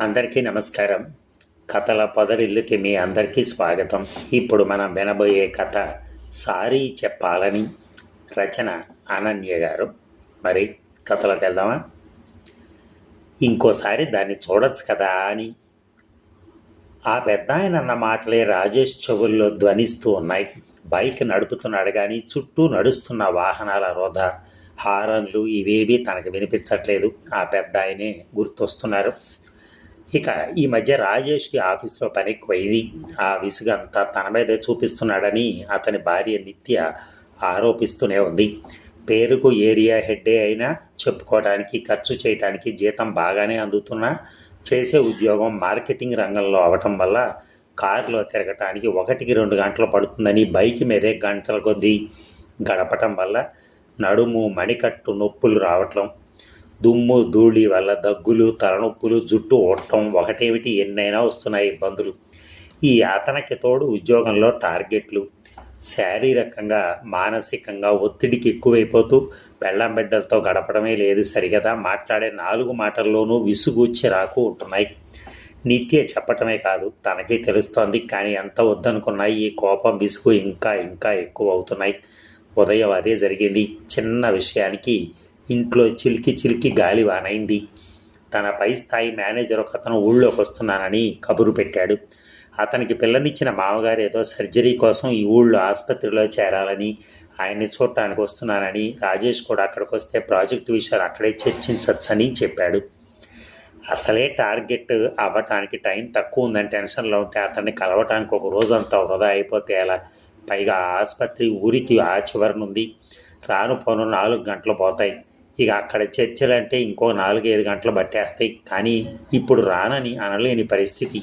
అందరికీ నమస్కారం. కథల పొదరిల్లుకి మీ అందరికీ స్వాగతం. ఇప్పుడు మనం వినబోయే కథ సారీ చెప్పాలని రచన అనన్య గారు. మరి కథలోకి వెళ్దామా? ఇంకోసారి దాన్ని చూడొచ్చు కదా అని. ఆ పెద్ద ఆయన అన్న మాటలే రాజేష్ చెవుల్లో ధ్వనిస్తూ ఉన్నాయి. బైక్ నడుపుతున్నాడు కానీ చుట్టూ నడుస్తున్న వాహనాల రోధ హారన్లు ఇవేవి తనకు వినిపించట్లేదు. ఆ పెద్ద ఆయనే గుర్తొస్తున్నారు. ఇక ఈ మధ్య రాజేష్కి ఆఫీస్లో పని ఎక్కువైంది ఆ విసుగంతా తన మీదే చూపిస్తున్నాడని అతని భార్య నిత్య ఆరోపిస్తూనే ఉంది. పేరుకు ఏరియా హెడ్డే అయినా చెప్పుకోవడానికి ఖర్చు చేయడానికి జీతం బాగానే అందుతున్నా చేసే ఉద్యోగం మార్కెటింగ్ రంగంలో అవటం వల్ల కారులో తిరగటానికి ఒకటికి రెండు గంటలు పడుతుందని బైక్ మీదే గంటల కొద్దీ గడపటం వల్ల నడుము మణికట్టు నొప్పులు రావటం దుమ్ము ధూళి వల్ల దగ్గులు తలనొప్పులు జుట్టు ఓడటం ఒకటేమిటి? ఎన్నైనా వస్తున్నాయి ఇబ్బందులు. ఈ యాతనకి తోడు ఉద్యోగంలో టార్గెట్లు. శారీరకంగా మానసికంగా ఒత్తిడికి ఎక్కువైపోతూ పెళ్ళం బిడ్డలతో గడపడమే లేదు సరిగదా. మాట్లాడే నాలుగు మాటల్లోనూ విసుగు చిరాకు ఉంటున్నాయి. నిత్య చెప్పటమే కాదు తనకి తెలుస్తోంది కానీ ఎంత వద్దనుకున్నా ఈ కోపం విసుగు ఇంకా ఇంకా ఎక్కువ అవుతున్నాయి ఉదయం అదే జరిగింది. చిన్న విషయానికి ఇంట్లో చిలికి చిలికి గాలి వానైంది. తన పై స్థాయి మేనేజర్ ఒక అతను ఊళ్ళోకి వస్తున్నానని కబురు పెట్టాడు. అతనికి పిల్లనిచ్చిన మామగారు ఏదో సర్జరీ కోసం ఈ ఊళ్ళో ఆసుపత్రిలో చేరాలని ఆయన్ని చూడటానికి వస్తున్నానని రాజేష్ కూడా అక్కడికి వస్తే ప్రాజెక్టు విషయాలు అక్కడే చర్చించవచ్చని చెప్పాడు. అసలే టార్గెట్ అవ్వటానికి టైం తక్కువ ఉందని టెన్షన్లో ఉంటే అతన్ని కలవటానికి ఒక రోజంతా వృధా అయిపోతే ఎలా? పైగా ఆసుపత్రి ఊరికి ఆ చివరనుంది. రాను పోను నాలుగు గంటలు పోతాయి. ఇక అక్కడ చర్చలంటే ఇంకో నాలుగైదు గంటలు పట్టేస్తాయి. కానీ ఇప్పుడు రానని అనలేని పరిస్థితి.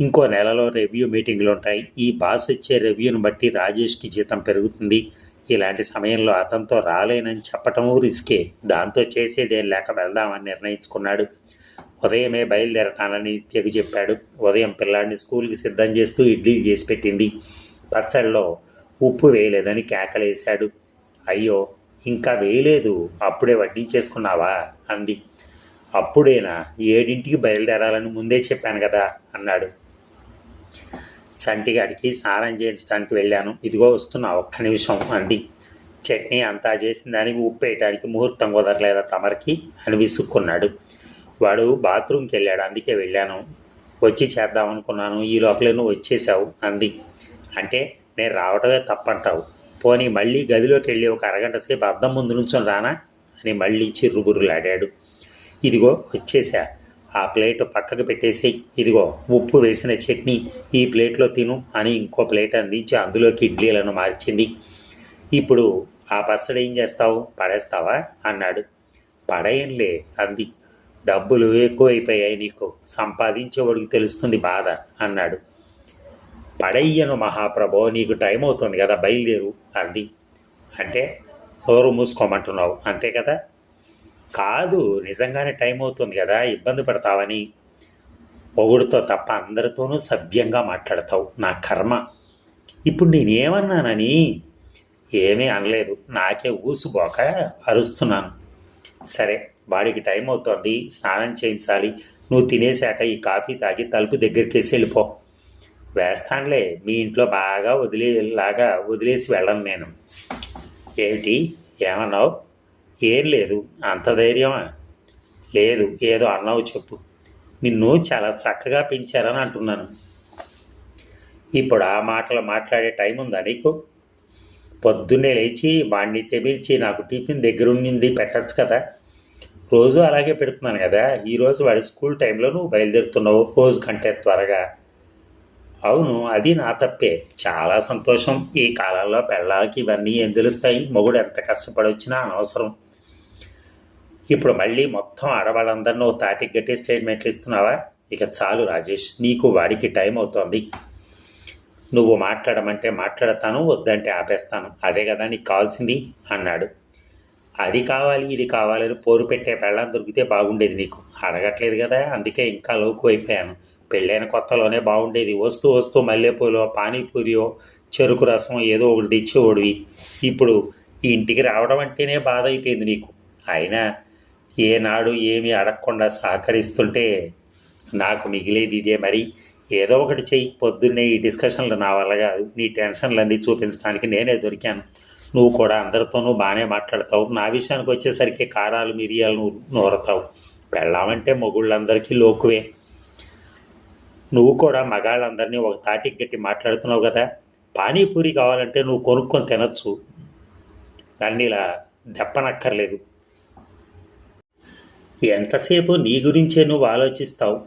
ఇంకో నెలలో రివ్యూ మీటింగ్లు ఉంటాయి. ఈ బాస్ వచ్చే రివ్యూని బట్టి రాజేష్కి జీతం పెరుగుతుంది. ఇలాంటి సమయంలో అతనితో రాలేనని చెప్పటము రిస్కే దాంతో చేసేదేం లేక వెళ్దామని నిర్ణయించుకున్నాడు. ఉదయమే బయలుదేరతానని నిత్యకు చెప్పాడు. ఉదయం పిల్లాడిని స్కూల్కి సిద్ధం చేస్తూ ఇడ్లీ చేసి పెట్టింది. పచ్చడిలో ఉప్పు వేయలేదని కేకలేశాడు. అయ్యో ఇంకా వేయలేదు అప్పుడే వడ్డించేసుకున్నావా? అంది. అప్పుడేనా? ఏడింటికి బయలుదేరాలని ముందే చెప్పాను కదా అన్నాడు. సంటిగాడికి స్నానం చేయించడానికి వెళ్ళాను. ఇదిగో వస్తున్నా ఒక్క నిమిషం అంది. చట్నీ అంతా చేసిన దానికి ఉప్పు వేయటానికి ముహూర్తం కుదరలేదా తమరికి? అని విసుక్కున్నాడు. వాడు బాత్రూమ్కి వెళ్ళాడు అందుకే వెళ్ళాను. వచ్చి చేద్దామనుకున్నాను ఈ లోపలే నువ్వు వచ్చేసావు అంది. అంటే నేను రావటమే తప్పంటావు. పోనీ మళ్ళీ గదిలోకి వెళ్ళి ఒక అరగంట సేపు అద్దం ముందు నుంచొని రానా అని మళ్ళీ చిర్రుబుర్రులాడాడు ఇదిగో వచ్చేసా ఆ ప్లేట్ పక్కకు పెట్టేసేయి. ఇదిగో ఉప్పు వేసిన చట్నీ. ఈ ప్లేట్లో తిను అని ఇంకో ప్లేట్ అందించి అందులోకి ఇడ్లీలను మార్చింది. ఇప్పుడు ఆ పచ్చడి ఏం చేస్తావు? పడేస్తావా? అన్నాడు. పడేయంలే అంది. డబ్బులు ఎక్కువైపోయాయి నీకు. సంపాదించేవాడికి తెలుస్తుంది బాధ అన్నాడు. పడయ్యను మహాప్రభో నీకు టైం అవుతుంది కదా బయలుదేరు అంది. అంటే నోరు మూసుకోమంటున్నావు? అంతే కదా? కాదు నిజంగానే టైం అవుతుంది కదా ఇబ్బంది పడతావని. పొగుడుతో తప్ప అందరితోనూ సభ్యంగా మాట్లాడతావు నా కర్మ. ఇప్పుడు నేనేమన్నానని? ఏమీ అనలేదు నాకే ఊసుబోక అరుస్తున్నాను. సరే వాడికి టైం అవుతోంది స్నానం చేయించాలి. నువ్వు తినేశాక ఈ కాఫీ తాగి తలుపు దగ్గరికేసి వెళ్ళిపో. వేస్తానులే. మీ ఇంట్లో బాగా వదిలేలాగా వదిలేసి వెళ్ళను నేను. ఏమిటి? ఏమన్నావు? ఏం లేదు. అంత ధైర్యమా? లేదు. ఏదో అన్నావు చెప్పు. నిన్ను చాలా చక్కగా పెంచారని అంటున్నాను. ఇప్పుడు ఆ మాటలు మాట్లాడే టైం ఉందా నీకు? పొద్దున్నే లేచి వాడిని తెమిల్చి నాకు టిఫిన్ దగ్గర దగ్గరుండి పెట్టచ్చు కదా. రోజు అలాగే పెడుతున్నాను కదా. ఈరోజు వాడి స్కూల్ టైంలో నువ్వు బయలుదేరుతున్నావు రోజు కంటే త్వరగా. అవును అది నా తప్పే. చాలా సంతోషం. ఈ కాలంలో పెళ్ళాలకి ఇవన్నీ ఏం తెలుస్తాయి? మొగుడు ఎంత కష్టపడి వచ్చినా అనవసరం. ఇప్పుడు మళ్ళీ మొత్తం ఆడవాళ్ళందరినీ ఓ తాటికి గట్టి స్టేట్మెంట్లు ఇస్తున్నావా? ఇక చాలు రాజేష్ నీకు వాడికి టైం అవుతోంది. నువ్వు మాట్లాడమంటే మాట్లాడతాను వద్దంటే ఆపేస్తాను. అదే కదా నీకు కావాల్సింది? అన్నాడు. అది కావాలి ఇది కావాలని పోరు పెట్టే పెళ్ళం దొరికితే బాగుండేది నీకు. అడగట్లేదు కదా అందుకే ఇంకా లోకు అయిపోయాను పెళ్ళైన కొత్తలోనే బాగుండేది. వస్తూ వస్తూ మల్లెపూలో పానీపూరియో చెరుకు రసం ఏదో ఒకటి తెచ్చేవాడివి. ఇప్పుడు ఇంటికి రావడం అంటేనే బాధ అయిపోయింది నీకు. అయినా ఏనాడు ఏమీ అడగకుండా సహకరిస్తుంటే నాకు మిగిలేది ఇదే మరి. ఏదో ఒకటి చెయ్యి. పొద్దున్నే ఈ డిస్కషన్లు నా వల్ల కాదు. నీ టెన్షన్లన్నీ చూపించడానికి నేనే దొరికాను. నువ్వు కూడా అందరితోనూ బాగానే మాట్లాడతావు. నా విషయానికి వచ్చేసరికి కారాలు మిరియాలు నువ్వు నూరతావు. పెళ్ళామంటే మొగుళ్ళందరికీ లోకువే. నువ్వు కూడా మగాళ్ళందరినీ ఒక తాటికి గట్టి మాట్లాడుతున్నావు కదా. పానీపూరి కావాలంటే నువ్వు కొనుక్కొని తినొచ్చు. నన్ను ఇలా దెప్పనక్కర్లేదు ఎంతసేపు నీ గురించే నువ్వు ఆలోచిస్తావు?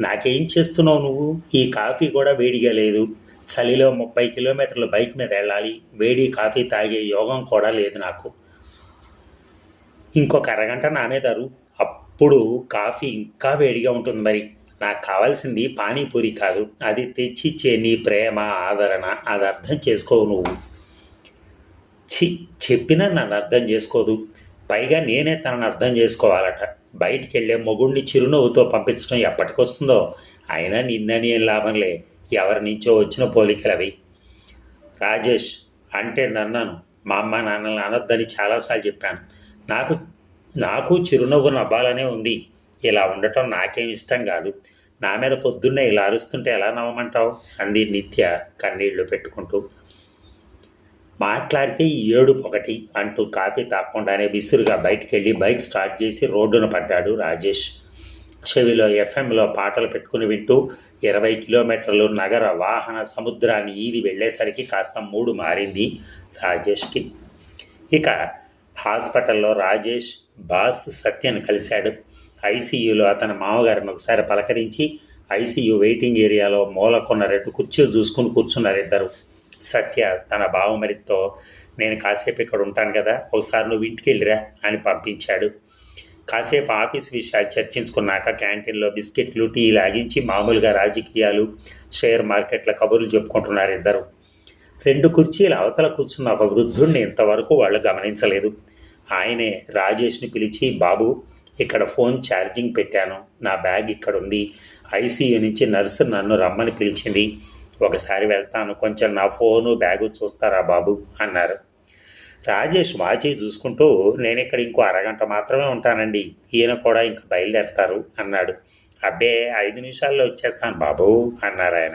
నాకేం చేస్తున్నావు నువ్వు? ఈ కాఫీ కూడా వేడిగా లేదు. చలిలో ముప్పై కిలోమీటర్లు బైక్ మీద వెళ్ళాలి. వేడి కాఫీ తాగే యోగం కూడా లేదు నాకు. ఇంకొక అరగంట నా మీద అప్పుడు కాఫీ ఇంకా వేడిగా ఉంటుంది మరి. నాకు కావాల్సింది పానీపూరి కాదు. అది తెచ్చిచ్చే నీ ప్రేమ ఆదరణ అది అర్థం చేసుకోవు నువ్వు. చి చెప్పినా నన్ను అర్థం చేసుకోదు. పైగా నేనే తనను అర్థం చేసుకోవాలట. బయటికి వెళ్ళే మొగుడిని చిరునవ్వుతో పంపించడం ఎప్పటికొస్తుందో? అయినా నిన్నని ఏం లాభంలే. ఎవరి నుంచో వచ్చిన పోలికలు అవి. రాజేష్ అంటే నన్నను. మా అమ్మ నాన్నల్ని అనొద్దని చాలాసార్లు చెప్పాను. నాకు నాకు చిరునవ్వు నవ్వాలనే ఉంది. ఇలా ఉండటం నాకేం ఇష్టం కాదు. నా మీద పొద్దున్నే ఇలా అరుస్తుంటే ఎలా నవ్వమంటావు? అంది నిత్య కన్నీళ్ళు పెట్టుకుంటూ. మాట్లాడితే ఈ ఒకటి అంటూ కాఫీ తాగకుండానే విసురుగా బయటికి వెళ్ళి బైక్ స్టార్ట్ చేసి రోడ్డున పడ్డాడు రాజేష్. చెవిలో ఎఫ్ఎంలో పాటలు పెట్టుకుని వింటూ ఇరవై కిలోమీటర్లు నగర వాహన సముద్రాన్ని ఈది వెళ్ళేసరికి కాస్త మూడు మారింది రాజేష్కి. ఇక హాస్పిటల్లో రాజేష్ బాస్ సత్యను కలిశాడు. ఐసీయూలో అతని మామగారిని ఒకసారి పలకరించి ఐసీయూ వెయిటింగ్ ఏరియాలో మూలకున్న రెండు కుర్చీలు చూసుకుని కూర్చున్నారు ఇద్దరు. సత్య తన బావమరితో నేను కాసేపు ఇక్కడ ఉంటాను కదా ఒకసారి నువ్వు ఇంటికి వెళ్ళిరా అని పంపించాడు. కాసేపు ఆఫీస్ విషయాలు చర్చించుకున్నాక క్యాంటీన్లో బిస్కెట్లు టీ లాగించి మామూలుగా రాజకీయాలు షేర్ మార్కెట్ల కబుర్లు చెప్పుకుంటున్నారు ఇద్దరు. రెండు కుర్చీల అవతల కూర్చున్న ఒక వృద్ధుడిని ఇంతవరకు వాళ్ళు గమనించలేదు. ఆయనే రాజేష్ని పిలిచి బాబు ఇక్కడ ఫోన్ ఛార్జింగ్ పెట్టాను. నా బ్యాగ్ ఇక్కడ ఉంది ఐసీయూ నుంచి నర్సు నన్ను రమ్మని పిలిచింది. ఒకసారి వెళ్తాను. కొంచెం నా ఫోను బ్యాగు చూస్తారా బాబు? అన్నారు. రాజేష్ వాచి చూసుకుంటూ నేను ఇక్కడ ఇంకో అరగంట మాత్రమే ఉంటానండి. ఈయన కూడా ఇంక బయలుదేరతారు అన్నాడు. అబ్బే ఐదు నిమిషాల్లో వచ్చేస్తాను బాబు అన్నారు ఆయన.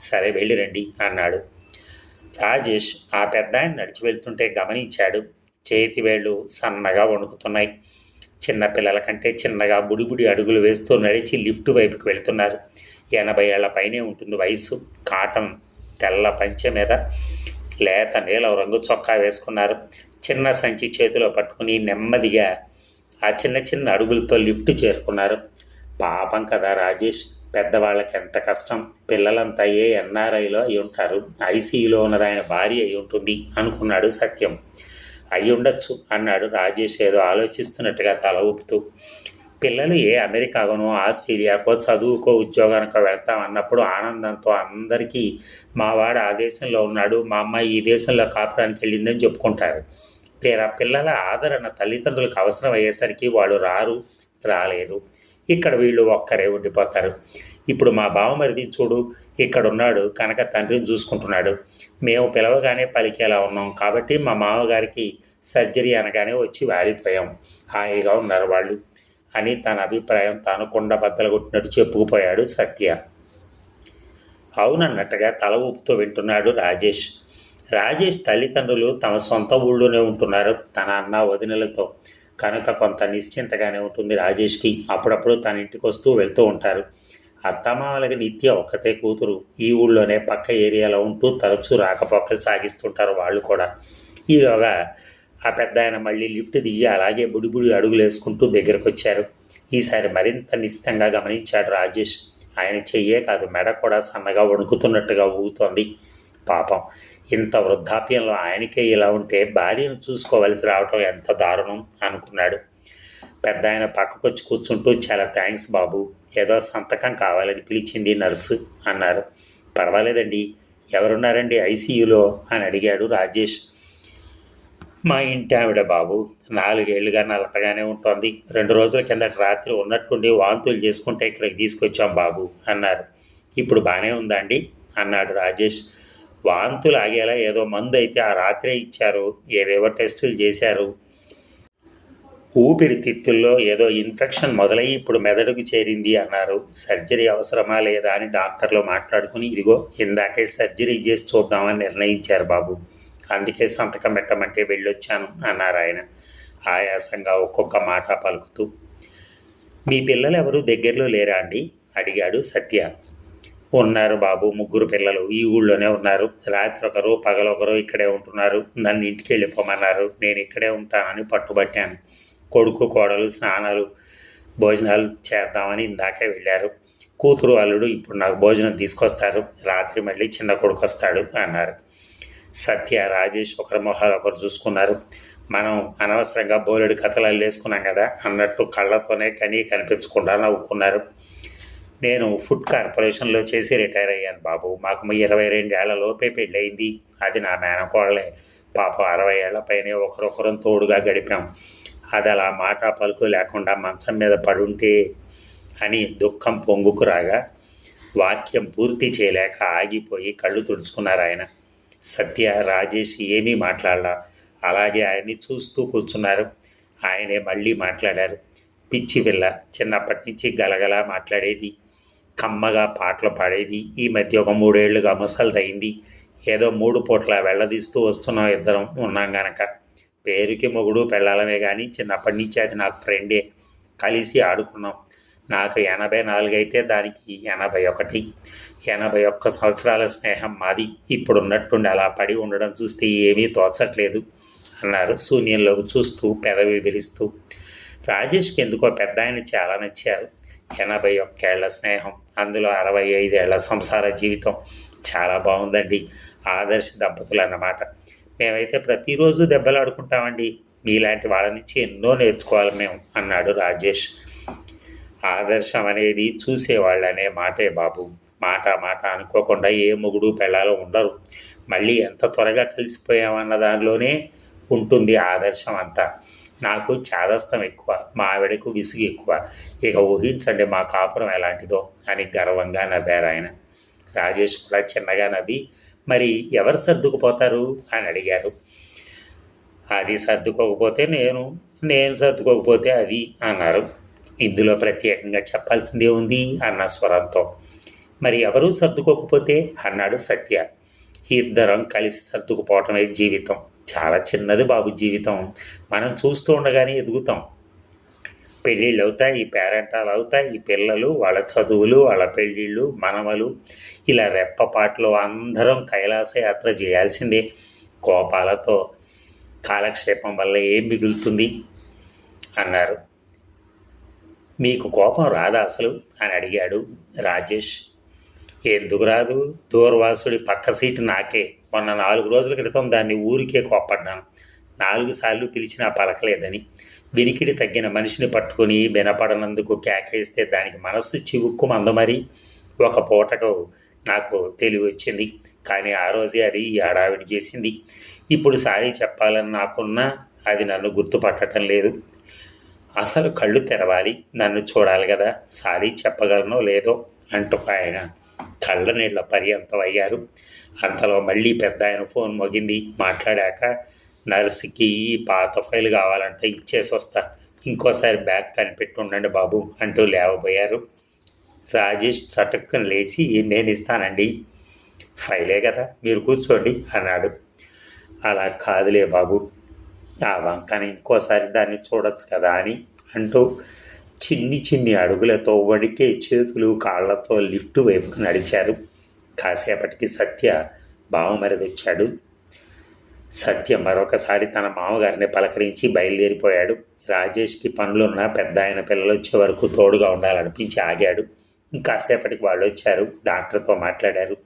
సరే వెళ్ళిరండి అన్నాడు. రాజేష్ ఆ పెద్ద ఆయన నడిచి వెళ్తుంటే గమనించాడు. చేతి వేళ్ళు సన్నగా వణుకుతున్నాయి. చిన్న పిల్లల కంటే చిన్నగా బుడిబుడి అడుగులు వేస్తూ నడిచి లిఫ్ట్ వైపుకి వెళ్తున్నారు. ఎనభై ఏళ్ళ పైనే ఉంటుంది వయసు. కాటన్ తెల్ల పంచె మీద లేత నీలం రంగు చొక్కా వేసుకున్నారు. చిన్న సంచి చేతిలో పట్టుకుని నెమ్మదిగా ఆ చిన్న చిన్న అడుగులతో లిఫ్ట్ చేరుకున్నారు. పాపం కదా రాజేష్ పెద్దవాళ్ళకి ఎంత కష్టం. పిల్లలంతా ఏ ఎన్ఆర్ఐలో అయి ఉంటారు? ఐసీయూలో ఉన్నది ఆయన భార్య అయి ఉంటుంది అనుకున్నాడు సత్యం. అయి ఉండొచ్చు అన్నాడు రాజేష్ ఏదో ఆలోచిస్తున్నట్టుగా తల ఊపుతూ. పిల్లలు ఏ అమెరికాగానో ఆస్ట్రేలియాకో చదువుకో ఉద్యోగానికో వెళ్తాం అన్నప్పుడు ఆనందంతో అందరికీ మా వాడు ఆ దేశంలో ఉన్నాడు మా అమ్మాయి ఈ దేశంలో కాపురానికి వెళ్ళిందని చెప్పుకుంటారు. తీరా పిల్లల ఆదరణ తల్లిదండ్రులకు అవసరం అయ్యేసరికి వాళ్ళు రారు రాలేరు. ఇక్కడ వీళ్ళు ఒక్కరే ఉండిపోతారు. ఇప్పుడు మా బావమరిది చూడు ఇక్కడ ఉన్నాడు కనుక తండ్రిని చూసుకుంటున్నాడు. మేము పిలవగానే పలికేలా ఉన్నాం కాబట్టి మా మామగారికి సర్జరీ అనగానే వచ్చి వారిపోయాం హాయిగా ఉన్నారు వాళ్ళు. అని తన అభిప్రాయం తాను కుండ బద్దలు కొట్టినట్టు చెప్పుకుపోయాడు సత్య. అవునన్నట్టుగా తల ఊపుతూ వింటున్నాడు రాజేష్. రాజేష్ తల్లిదండ్రులు తమ సొంత ఊళ్ళోనే ఉంటున్నారు తన అన్న వదినలతో. కనుక కొంత నిశ్చింతగానే ఉంటుంది రాజేష్కి. అప్పుడప్పుడు తన ఇంటికి వస్తూ వెళ్తూ ఉంటారు. అత్తమామలకి నిత్య ఒక్కతే కూతురు. ఈ ఊళ్ళోనే పక్క ఏరియాలో ఉంటూ తరచూ రాకపోకలు సాగిస్తుంటారు వాళ్ళు కూడా. ఈలోగా ఆ పెద్ద ఆయన మళ్ళీ లిఫ్ట్ దిగి అలాగే బుడిబుడి అడుగులు వేసుకుంటూ దగ్గరకు వచ్చారు ఈసారి మరింత నిశ్చితంగా గమనించాడు రాజేష్. ఆయన చెయ్యే కాదు మెడ కూడా సన్నగా వణుకుతున్నట్టుగా ఊగుతోంది. పాపం ఇంత వృద్ధాప్యంలో ఆయనకే ఇలా ఉంటే భార్యను చూసుకోవలసి రావటం ఎంత దారుణం అనుకున్నాడు. పెద్ద ఆయన పక్కకొచ్చి కూర్చుంటూ చాలా థ్యాంక్స్ బాబు ఏదో సంతకం కావాలని పిలిచింది నర్సు అన్నారు. పర్వాలేదండి ఎవరున్నారండి ఐసీయూలో? అని అడిగాడు రాజేష్. మా ఇంటి ఆవిడ బాబు నాలుగేళ్ళుగా నలతగానే ఉంటుంది. రెండు రోజుల కిందట రాత్రి ఉన్నట్టుండి వాంతులు చేసుకుంటే ఇక్కడికి తీసుకొచ్చాం బాబు అన్నారు. ఇప్పుడు బాగానే ఉందా అండి? అన్నాడు రాజేష్. వాంతులు ఆగేలా ఏదో మందు అయితే ఆ రాత్రే ఇచ్చారు. ఏవేవో టెస్టులు చేశారు. ఊపిరితిత్తుల్లో ఏదో ఇన్ఫెక్షన్ మొదలై ఇప్పుడు మెదడుకు చేరింది అన్నారు. సర్జరీ అవసరమా లేదా అని డాక్టర్లు మాట్లాడుకుని ఇదిగో ఇందాకే సర్జరీ చేసి చూద్దామని నిర్ణయించారు బాబు. అందుకే సంతకం పెట్టమంటే వెళ్ళొచ్చాను అన్నారు ఆయన ఆయాసంగా ఒక్కొక్క మాట పలుకుతూ. మీ పిల్లలు ఎవరు దగ్గరలో లేరా అండి? అడిగాడు సత్య. ఉన్నారు బాబు ముగ్గురు పిల్లలు. ఈ ఊళ్ళోనే ఉన్నారు. రాత్రి ఒకరు పగలొకరు ఇక్కడే ఉంటున్నారు. నన్ను ఇంటికి వెళ్ళిపోమన్నారు. నేను ఇక్కడే ఉంటానని పట్టుబట్టాను. కొడుకు కోడలు స్నానాలు భోజనాలు చేద్దామని ఇందాకే వెళ్ళారు. కూతురు అల్లుడు ఇప్పుడు నాకు భోజనం తీసుకొస్తారు. రాత్రి మళ్ళీ చిన్న కొడుకు వస్తాడు అన్నారు. సత్య రాజేష్ ఒకరి మొహాలు ఒకరు చూసుకున్నారు. మనం అనవసరంగా బోలెడు కథలు అల్లేసుకున్నాం కదా అన్నట్టు కళ్ళతోనే కనీ కనిపించకుండా నవ్వుకున్నారు. నేను ఫుడ్ కార్పొరేషన్లో చేసి రిటైర్ అయ్యాను బాబు. మాకు ఇరవై రెండేళ్ళ లోపే పెళ్ళయింది. అది నా మేనకోడలే. పాప అరవై ఏళ్ళ పైనే ఒకరొకరం తోడుగా గడిపాం. అది అలా మాట పలుకు లేకుండా మంచం మీద పడుంటే అని దుఃఖం పొంగుకు రాగా వాక్యం పూర్తి చేయలేక ఆగిపోయి కళ్ళు తుడుచుకున్నారు ఆయన. సత్య రాజేష్ ఏమీ మాట్లాడలా. అలాగే ఆయన్ని చూస్తూ కూర్చున్నారు. ఆయనే మళ్ళీ మాట్లాడారు. పిచ్చి పిల్ల చిన్నప్పటి నుంచి గలగలా మాట్లాడేది. కమ్మగా పాటలు పాడేది. ఈ మధ్య ఒక మూడేళ్ళుగా ముసలిదయింది. ఏదో మూడు పూట్ల వెళ్ళదీస్తూ వస్తున్నాం ఇద్దరం ఉన్నాం గనక. పేరుకి మొగుడు పెళ్ళాలమే కానీ చిన్నప్పటి నుంచి అది నాకు ఫ్రెండే. కలిసి ఆడుకున్నాం. నాకు ఎనభై నాలుగు అయితే దానికి ఎనభై ఒకటి. ఎనభై ఒక్క సంవత్సరాల స్నేహం మాది. ఇప్పుడున్నట్టుండి అలా పడి ఉండడం చూస్తే ఏమీ తోచట్లేదు అన్నారు శూన్యంలోకి చూస్తూ పెదవి విరిస్తూ. రాజేష్కి ఎందుకో పెద్ద ఆయన చాలా నచ్చారు. ఎనభై ఒక్కేళ్ళ స్నేహం అందులో అరవై ఐదేళ్ళ సంసార జీవితం. చాలా బాగుందండి. ఆదర్శ దంపతులు అన్నమాట. మేమైతే ప్రతిరోజు దెబ్బలాడుకుంటామండి. మీలాంటి వాళ్ళ నుంచి ఎన్నో నేర్చుకోవాలి మేము అన్నాడు రాజేష్. ఆదర్శం అనేది చూసేవాళ్ళనే మాటే బాబు. మాట మాట అనుకోకుండా ఏ మొగుడు పెళ్ళాలో ఉండరు. మళ్ళీ ఎంత త్వరగా కలిసిపోయామన్న దానిలోనే ఉంటుంది ఆదర్శం అంతా. నాకు చాదస్తం ఎక్కువ మా ఆవిడకు విసుగు ఎక్కువ. ఇక ఊహించండి మా కాపురం ఎలాంటిదో అని గర్వంగా నవ్వారు ఆయన. రాజేష్ కూడా చిన్నగా నవ్వి మరి ఎవరు సర్దుకుపోతారు అని అడిగారు. అది సర్దుకోకపోతే నేను నేను సర్దుకోకపోతే అది అన్నారు. ఇందులో ప్రత్యేకంగా చెప్పాల్సిందే ఉంది అన్న స్వరంతో. మరి ఎవరూ సర్దుకోకపోతే అన్నాడు సత్య. ఇద్దరం కలిసి సర్దుకుపోవటమే జీవితం. చాలా చిన్నది బాబు జీవితం. మనం చూస్తూ ఉండగానే ఎదుగుతాం. పెళ్ళిళ్ళు అవుతాయి పేరెంటాలు అవుతాయి ఈ పిల్లలు వాళ్ళ చదువులు వాళ్ళ పెళ్ళిళ్ళు మనవలు. ఇలా రెప్పపాట్లు అందరం కైలాస యాత్ర చేయాల్సిందే. కోపాలతో కాలక్షేపం వల్ల ఏం మిగులుతుంది? అన్నారు. మీకు కోపం రాదా అసలు? అని అడిగాడు రాజేష్. ఎందుకు రాదు? దూర్వాసుడి పక్క సీటు నాకే. మొన్న నాలుగు రోజుల క్రితం దాన్ని ఊరికే కోపడ్డాను నాలుగు సార్లు పిలిచినా పలకలేదని. వినికిడి తగ్గిన మనిషిని పట్టుకొని వినపడనందుకు కేకేస్తే దానికి మనస్సు చివుక్కు మందమరి ఒక పూటకు నాకు తెలివి వచ్చింది. కానీ ఆ రోజే అది ఏడావిడి చేసింది. ఇప్పుడు సారీ చెప్పాలని నాకున్నా అది నన్ను గుర్తుపట్టడం లేదు. అసలు కళ్ళు తెరవాలి. నన్ను చూడాలి కదా. సారీ చెప్పగలనో లేదో అంటూ ఆయన కళ్ళ నీళ్ళ పర్యంతం అయ్యారు. అంతలో మళ్ళీ పెద్ద ఆయన ఫోన్ మోగింది. మాట్లాడాక నర్సుకి పాత ఫైల్ కావాలంటే ఇచ్చేసి వస్తా ఇంకోసారి బ్యాగ్ కనిపెట్టి ఉండండి బాబు అంటూ లేవబోయారు. రాజేష్ చటుక్కుని లేచి నేను ఇస్తానండి. ఫైలే కదా మీరు కూర్చోండి అన్నాడు. అలా కాదులే బాబు. ఆ వంకని ఇంకోసారి దాన్ని చూడొచ్చు కదా అని అంటూ చిన్ని చిన్ని అడుగులతో వడికే చేతులు కాళ్ళతో లిఫ్ట్ వైపుకు నడిచారు. కాసేపటికి సత్య బావమరిదొచ్చాడు సత్య. మరొకసారి తన మామగారిని పలకరించి బయలుదేరిపోయాడు. రాజేష్కి పనులున్న పెద్ద ఆయన పిల్లలు వచ్చే వరకు తోడుగా ఉండాలనిపించి ఆగాడు. ఇంకాసేపటికి వాళ్ళు వచ్చారు. డాక్టర్తో మాట్లాడారు.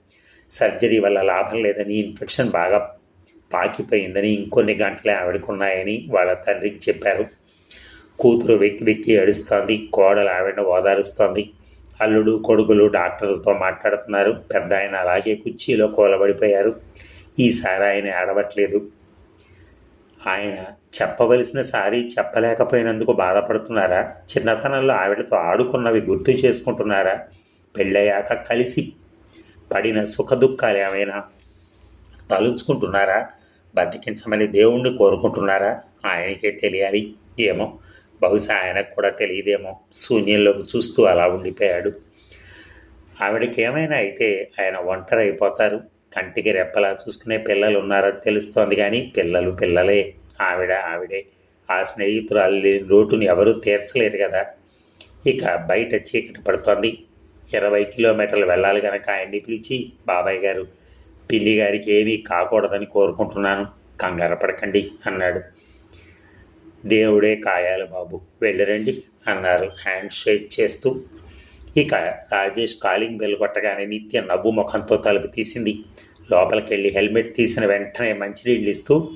సర్జరీ వల్ల లాభం లేదని ఇన్ఫెక్షన్ బాగా పాకిపోయిందని ఇంకొన్ని గంటలే ఆవిడకున్నాయని వాళ్ళ తండ్రికి చెప్పారు. కూతురు వెక్కి వెక్కి ఏడుస్తోంది. కోడలు ఆవిడ ఓదారుస్తోంది. అల్లుడు కొడుకులు డాక్టర్లతో మాట్లాడుతున్నారు. పెద్ద ఆయన అలాగే కుర్చీలో కూలబడిపోయారు. ఈసారి ఆయన ఆడవట్లేదు ఆయన చెప్పవలసిన సారి చెప్పలేకపోయినందుకు బాధపడుతున్నారా? చిన్నతనంలో ఆవిడతో ఆడుకున్నవి గుర్తు చేసుకుంటున్నారా? పెళ్ళయ్యాక కలిసి పడిన సుఖదుఖాలు ఏమైనా తలుచుకుంటున్నారా? బతికించమని దేవుణ్ణి కోరుకుంటున్నారా? ఆయనకే తెలియాలి ఏమో. బహుశా ఆయనకు కూడా తెలియదేమో. శూన్యంలోకి చూస్తూ అలా ఉండిపోయాడు. ఆవిడకి ఏమైనా అయితే ఆయన ఒంటరి అయిపోతారు. కంటికి రెప్పలా చూసుకునే పిల్లలు ఉన్నారని తెలుస్తోంది కానీ పిల్లలు పిల్లలే. ఆవిడ ఆవిడే. ఆ స్నేహితులు అల్లి లోటుని ఎవరూ తీర్చలేరు కదా ఇక బయట చీకటి పడుతోంది. ఇరవై కిలోమీటర్లు వెళ్ళాలి కనుక ఆయన్ని పిలిచి బాబాయ్ గారు పిండి గారికి ఏమీ కాకూడదని కోరుకుంటున్నాను. కంగారు పడకండి అన్నాడు. దేవుడే కాయాలి బాబు వెళ్ళిరండి అన్నారు. హ్యాండ్ షేక్ చేస్తూ ఇక రాజేష్ కాలింగ్ బెల్ కొట్టగానే నిత్య నవ్వు ముఖంతో తలుపు తీసింది. లోపలికి వెళ్ళి హెల్మెట్ తీసిన వెంటనే మంచినీళ్ళు ఇస్తూ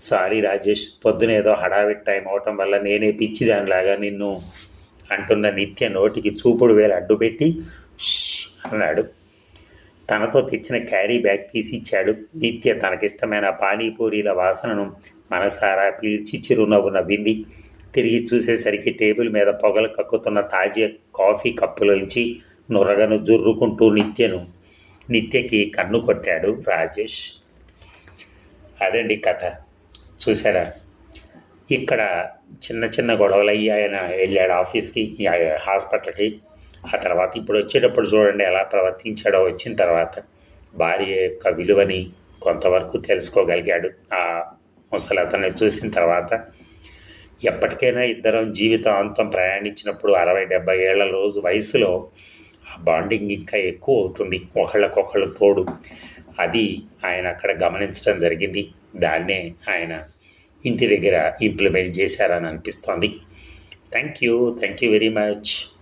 సారీ రాజేష్ పొద్దున ఏదో హడావిడి టైం అవటం వల్ల నేనే పిచ్చిదానిలాగా నిన్ను అంటున్న నిత్య నోటికి చూపుడు వేలు అడ్డుపెట్టి అన్నాడు. తనతో తెచ్చిన క్యారీ బ్యాగ్ తీసి ఇచ్చాడు. నిత్య తనకిష్టమైన పానీపూరీల వాసనను మనసారా పీల్చి చిరునవ్వు నవ్వింది. తిరిగి చూసేసరికి టేబుల్ మీద పొగలు కక్కుతున్న తాజా కాఫీ కప్పులోంచి నురగను జుర్రుకుంటూ నిత్యను నిత్యకి కన్ను కొట్టాడు రాజేష్. అదండి కథ. చూసారా ఇక్కడ చిన్న చిన్న గొడవలు అయ్యి ఆయన వెళ్ళాడు ఆఫీస్కి హాస్పిటల్కి. ఆ తర్వాత ఇప్పుడు వచ్చేటప్పుడు చూడండి ఎలా ప్రవర్తించాడో వచ్చిన తర్వాత భార్య యొక్క విలువని కొంతవరకు తెలుసుకోగలిగాడు. ఆ ముసలతన్ని చూసిన తర్వాత ఎప్పటికైనా ఇద్దరం జీవితాంతం ప్రయాణించినప్పుడు అరవై డెబ్బై ఏళ్ళ రోజు వయసులో ఆ బాండింగ్ ఇంకా ఎక్కువ అవుతుంది. ఒకళ్ళకొకళ్ళు తోడు. అది ఆయన అక్కడ గమనించడం జరిగింది. దాన్నే ఆయన ఇంటి దగ్గర ఇంప్లిమెంట్ చేశారని అనిపిస్తోంది. Thank you thank you very much.